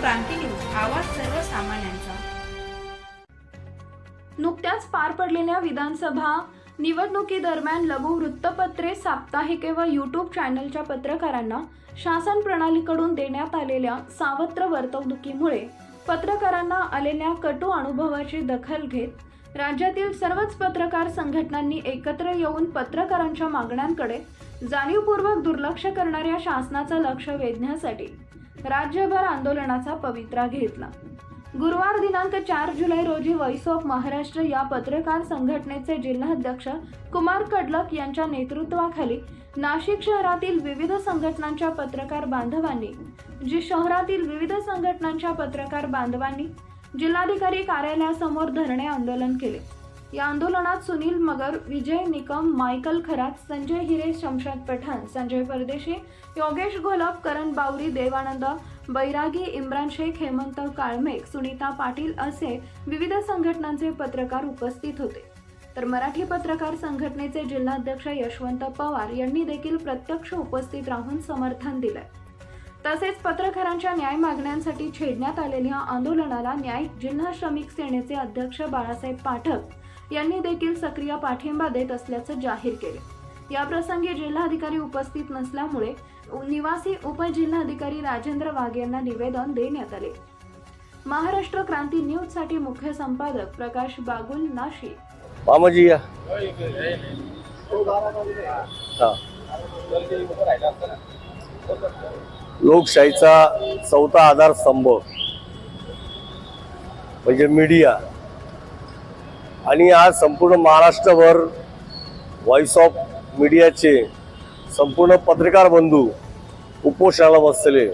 क्रांती news आवाज सर्वसामान्यांचा. नुकत्याच पार पडलेल्या विधानसभा निवडणुकीदरम्यान लघु वृत्तपत्रे साप्ताहिके व यूट्यूब चॅनलच्या पत्रकारांना शासन प्रणालीकडून देण्यात आलेल्या सावत्र वर्तवणुकीमुळे पत्रकारांना आलेल्या कटू अनुभवाची दखल घेत राज्यातील सर्वच पत्रकार संघटनांनी एकत्र येऊन पत्रकारांच्या मागण्यांकडे जाणीवपूर्वक दुर्लक्ष करणाऱ्या शासनाचं लक्ष वेधण्यासाठी राज्यभर आंदोलनाचा पवित्रा घेतला. गुरुवार दिनांक चार जुलै रोजी व्हॉइस ऑफ महाराष्ट्र या पत्रकार संघटनेचे जिल्हाध्यक्ष कुमार कडलक यांच्या नेतृत्वाखाली नाशिक शहरातील विविध संघटनांच्या पत्रकार बांधवांनी जी शहरातील विविध संघटनांच्या पत्रकार बांधवांनी जिल्हाधिकारी कार्यालयासमोर धरणे आंदोलन केले. या आंदोलनात सुनील मगर विजय निकम मायकल खरात संजय हिरे शमशाद पठाण संजय परदेशी योगेश घोलप करण बावरी देवानंद बैरागी इम्रान शेख हेमंत काळमेक सुनीता पाटील असे विविध संघटनांचे पत्रकार उपस्थित होते. तर मराठी पत्रकार संघटनेचे जिल्हाध्यक्ष यशवंत पवार यांनी देखील प्रत्यक्ष उपस्थित राहून समर्थन दिलंय. तसेच पत्रकारांच्या न्याय मागण्यांसाठी छेडण्यात आलेल्या आंदोलनाला न्याय जिल्हा श्रमिक सेनेचे अध्यक्ष बाळासाहेब पाठक यांनी देखील सक्रिय पाठिंबा देत असल्याचं जाहीर केले. या प्रसंगी जिल्हाधिकारी उपस्थित नसल्यामुळे निवासी उपजिल्हाधिकारी राजेंद्र वाघ यांना निवेदन देण्यात आले. महाराष्ट्र क्रांती न्यूजसाठी मुख्य संपादक प्रकाश बागुल नाशिक. लोकशाहीचा चौथा आधारस्तंभ म्हणजे मीडिया आणि आज संपूर्ण महाराष्ट्रभर व्हॉइस ऑफ मीडियाचे संपूर्ण पत्रकार बंधू उपोषणाला बसले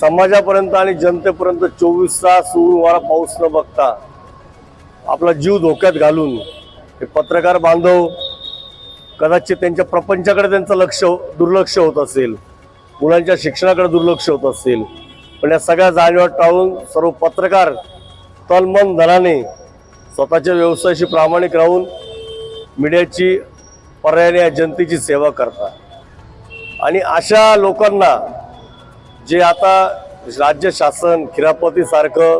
समाजापर्यंत आणि जनतेपर्यंत चोवीस तास सुरू वारा पाऊस न बघता आपला जीव धोक्यात घालून हे पत्रकार बांधव कदाचित त्यांच्या प्रपंचाकडे त्यांचं लक्ष दुर्लक्ष होत असेल मुलांच्या शिक्षणाकडे दुर्लक्ष होत असेल. पण या सगळ्या जाणीवा टाळून सर्व पत्रकार तलमन धनाने स्वतःच्या व्यवसायाशी प्रामाणिक राहून मीडियाची पर्यायाने या जनतेची सेवा करतात आणि अशा लोकांना जे आता राज्य शासन खिरापतीसारखं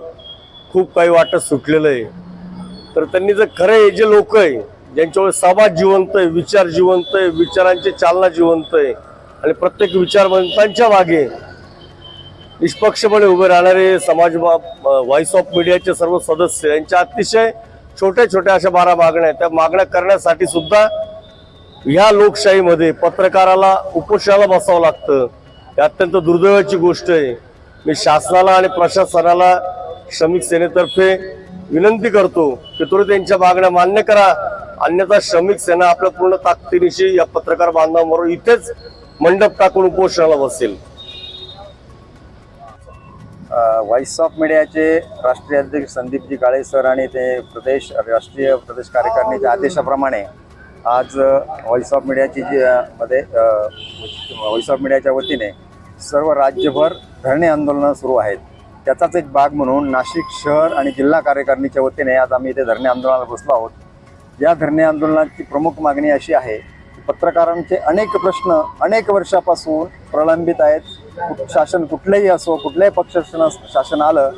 खूप काही वाटत सुटलेलं आहे तर त्यांनी जर खरे हे जे लोक आहे ज्यांच्यावर समाज जिवंत आहे विचार जिवंत आहे विचारांची चालना जिवंत आहे आणि प्रत्येक विचारवंतांच्या मागे निष्पक्षपणे उभे राहणारे समाज व्हॉइस ऑफ मीडियाचे सर्व सदस्य यांच्या अतिशय छोट्या छोट्या अशा बारा मागण्या आहेत. त्या मागण्या करण्यासाठी सुद्धा ह्या लोकशाहीमध्ये पत्रकाराला उपोषणाला बसावं लागतं. ही अत्यंत दुर्दैवाची गोष्ट आहे. मी शासनाला आणि प्रशासनाला श्रमिक सेनेतर्फे विनंती करतो की तुम्ही त्यांच्या मागण्या मान्य करा. अन्यथा श्रमिक सेना आपल्या पूर्ण ताकदीनिशी या पत्रकार बांधवांबरोबर इथेच मंडप टाकून उपोषणाला बसेल. व्हॉइस ऑफ मीडियाचे राष्ट्रीय अध्यक्ष संदीपजी काळे सर आणि ते प्रदेश राष्ट्रीय प्रदेश कार्यकारिणीच्या आदेशाप्रमाणे आज व्हॉइस ऑफ मीडियाची जी मध्ये व्हॉइस ऑफ मीडियाच्या वतीने सर्व राज्यभर धरणे आंदोलनं सुरू आहेत. त्याचाच एक भाग म्हणून नाशिक शहर आणि जिल्हा कार्यकारिणीच्या वतीने आज आम्ही इथे धरणे आंदोलनाला बसलो आहोत. या धरणे आंदोलनाची प्रमुख मागणी अशी आहे की पत्रकारांचे अनेक प्रश्न अनेक वर्षापासून प्रलंबित आहेत. शासन कुठलंही असो कुठल्याही पक्ष शासन आलं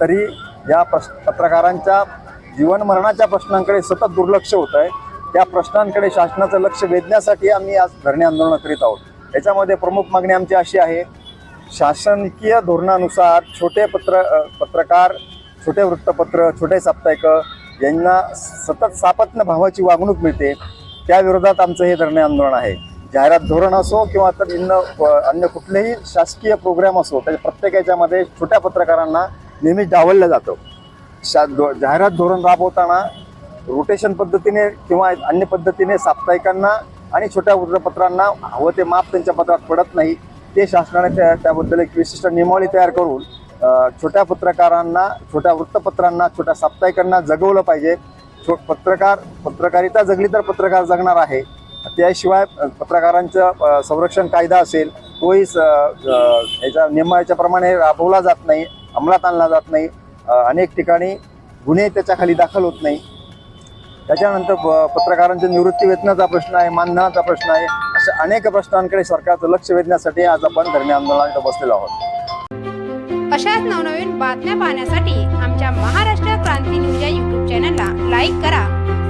तरी या प्रश पत्रकारांच्या जीवनमरणाच्या प्रश्नांकडे सतत दुर्लक्ष होत आहे त्या प्रश्नांकडे शासनाचं लक्ष वेधण्यासाठी आम्ही आज धरणे आंदोलन करीत आहोत. याच्यामध्ये प्रमुख मागणी आमची अशी आहे शासकीय धोरणानुसार छोटे पत्र पत्रकार छोटे वृत्तपत्र छोटे साप्ताहिक यांना सतत सापत्न भावाची वागणूक मिळते. त्याविरोधात आमचं हे धरणे आंदोलन आहे. जाहिरात धोरण असो किंवा तर भिन्न अन्य कुठलेही शासकीय प्रोग्राम असो त्याच्या प्रत्येक याच्यामध्ये छोट्या पत्रकारांना नेहमीच डावललं जातं. शा धो- जाहिरात धोरण राबवताना रोटेशन पद्धतीने किंवा अन्य पद्धतीने साप्ताहिकांना आणि छोट्या वृत्तपत्रांना हवं ते माप त्यांच्या पत्रात पडत नाही ते शासनाने त्या त्याबद्दल एक विशिष्ट नियमावली तयार करून छोट्या पत्रकारांना छोट्या वृत्तपत्रांना छोट्या साप्ताहिकांना जगवलं पाहिजे. छो पत्रकार पत्रकारिता जगली तर पत्रकार जगणार आहे. त्याशिवाय पत्रकारांचं संरक्षण कायदा असेल तोही याच्या नियमाच्या याच्या राबवला जात नाही अंमलात आणला जात नाही. अनेक ठिकाणी गुन्हे त्याच्याखाली दाखल होत नाही. त्याच्यानंतर पत्रकारांच्या निवृत्ती वेतनाचा प्रश्न आहे मानधनाचा प्रश्न आहे अशा अनेक प्रश्नांकडे सरकारचं लक्ष वेधण्यासाठी आज आपण धरणे आंदोलनात बसलेलो आहोत. अशाच नवनवीन बातम्या पाहण्यासाठी आमच्या महाराष्ट्र क्रांती न्यूज या यूट्यूब चॅनलला लाईक करा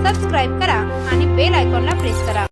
सबस्क्राईब करा आणि बेल आयकॉनला प्रेस करा.